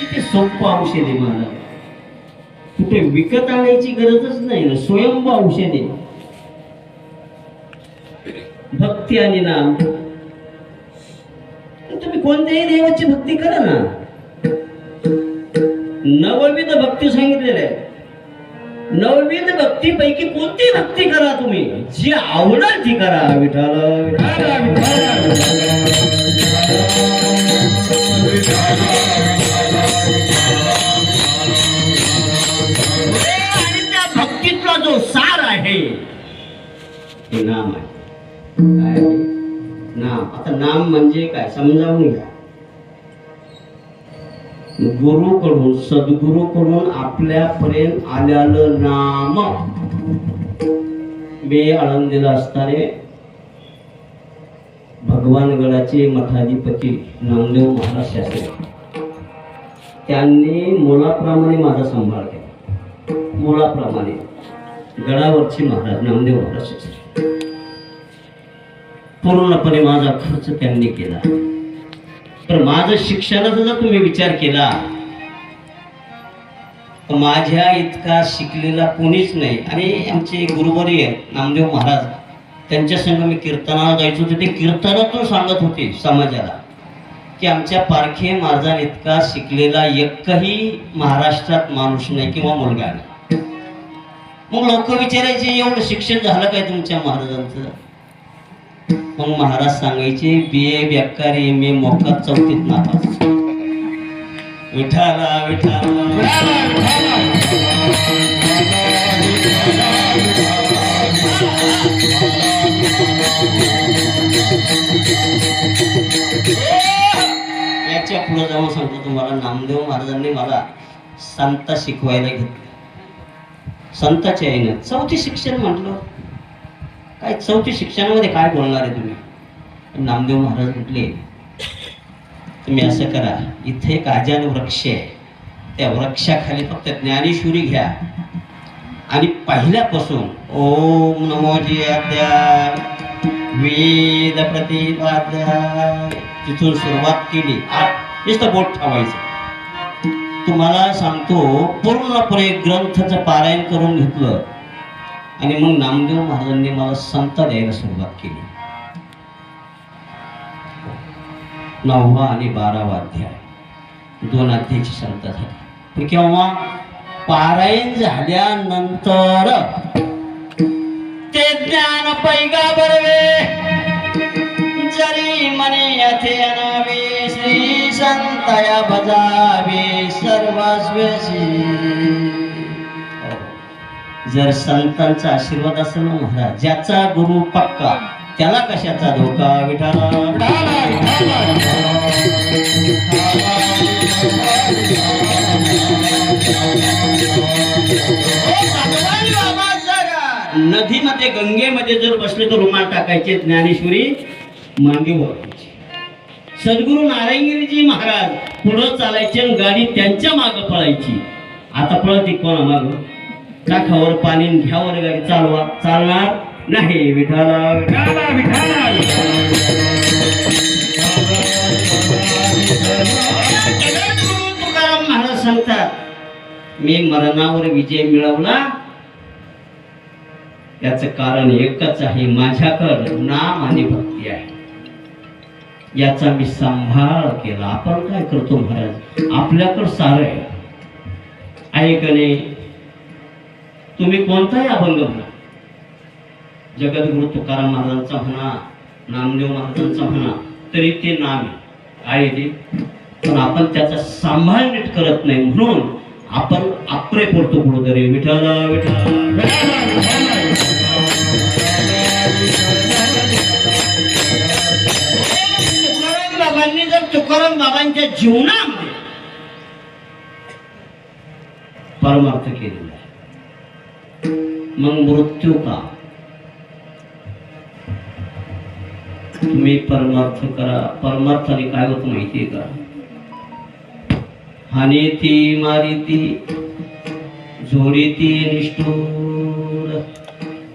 किती सोप्प औषधे मला कुठे विकत आणायची गरजच नाही ना स्वयंभ औषधे भक्ती आणि नाम. तुम्ही कोणत्याही देवाची भक्ती करा ना. नवविध भक्ती सांगितलेल्या आहे. नवविध भक्तीपैकी कोणती भक्ती करा तुम्ही? जी आवडेल ती करा. विठाला विठाला आणि त्या भक्तीतला जो सार आहे ते नाम आहे? नाम. आता नाम म्हणजे काय? समजावून घ्या. गुरुकडून सद्गुरूकडून आपल्यापर्यंत आलेलं नाम. मी आळंदीला असताना भगवानगडाचे मठाधिपती नामदेव महाराज शास्त्री. त्यांनी मुलाप्रमाणे माझा सांभाळ केला. मुलाप्रमाणे गडावरचे महाराज नामदेव महाराज शास्त्री. पूर्णपणे माझा खर्च त्यांनी केला. तर माझं शिक्षणाचा जर तुम्ही विचार केला तर माझ्या इतका शिकलेला कोणीच नाही. आणि आमचे गुरुवर्य नामदेव महाराज त्यांच्या संग मी कीर्तनाला जायचो. तर ते कीर्तनातून सांगत होते समाजाला की आमच्या पारखे माझा इतका शिकलेला एकही महाराष्ट्रात माणूस नाही किंवा मुलगा नाही. मग लोक विचारायचे एवढं शिक्षण झालं काय तुमच्या महाराजांचं? मग महाराज सांगायचे बी ए बेकार एम ए मोफत चौथीत नापास. विठाला विठाला याच्यापुढे जाऊन सांगतो तुम्हाला नामदेव महाराजांनी मला संत शिकवायला घेतलं. संताच्या आईनं चौथी शिक्षण म्हटलं. काय चौथी शिक्षणामध्ये काय बोलणार आहे तुम्ही? नामदेव महाराज म्हटले तुम्ही असं करा इथे एक आजान वृक्ष आहे. त्या वृक्षाखाली फक्त ज्ञानेश्वरी घ्या. आणि पहिल्यापासून ओम नमो जियाद्या वेद प्रतिपाद्या. तिथून सुरुवात केली. आठ नुसतं बोट ठेवायचं. तुम्हाला सांगतो पूर्णपणे ग्रंथाचं पारायण करून घेतलं. आणि मग नामदेव महाराजांनी मला संत द्यायला सुरुवात केली. नववा आणि बारावा अध्याय. दोन अध्यायची संत झाली. पण केव्हा? पारायण झाल्यानंतर. ते ज्ञान पैगा बरवे. जरी मने यथे अनावे श्री संतया बजावे सर्वस्वशी जर संतांचा आशीर्वाद असेल ना महाराज ज्याचा गुरु पक्का त्याला कशाचा धोका विठाला? नदीमध्ये गंगेमध्ये जर बसले तर रुमाल टाकायचे ज्ञानेश्वरी मागे वळवायची. सद्गुरू नारायणगिरीजी महाराज पुढं चालायचे आणि गाडी त्यांच्या मागं पळायची. आता पळती कोणा मागं टाकावर पाणी घ्यावर गाडी चालवा चालणार नाही. विठाला विठाला विठाला तुकाराम महाराज सांगतात मी मरणावर विजय मिळवला. याचं कारण एकच आहे माझ्याकडं नाम आणि भक्ती आहे. याचा मी सांभाळ केला. आपण काय करतो महाराज? आपल्याकडं सारं आहे. आहे का नाही तुम्ही कोणताही अभंग म्हणा. जगद्गुरु तुकाराम महाराजांचा म्हणा नामदेव महाराजांचा म्हणा तरी ते नाम आहे. ते. पण आपण त्याचा सांभाळ नीट करत नाही. म्हणून आपण आपले पडतो कुठंतरी विठ्ठल तुकाराम बाबांनी जर तुकाराम बाबांच्या जीवनामध्ये परमार्थ केले मग मृत्यू का? तुम्ही परमार्थ करा. परमार्थाने काय होत माहितीये का? हाने ती मारी ती जोडी ती निष्ठूर.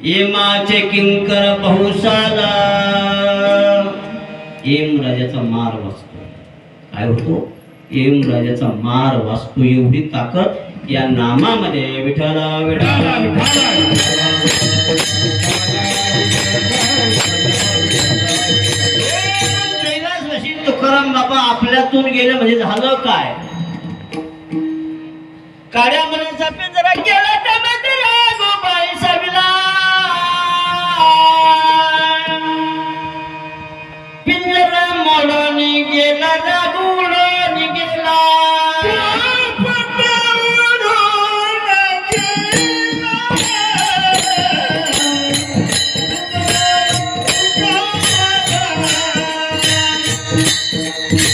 एमाचे किंकर बहुसाला एम राजाचा मार वाचतो. काय होतो? एम राजाचा मार वाचतो. एवढी ताकद या नामामध्ये विठ्ठल विठ्ठल तुकाराम बाबा आपल्यातून गेलं म्हणजे झालं काय? काड्या मनाचा पिंजरा गेला गोबाई साविला पिंजरा मोडून गेला गेला Música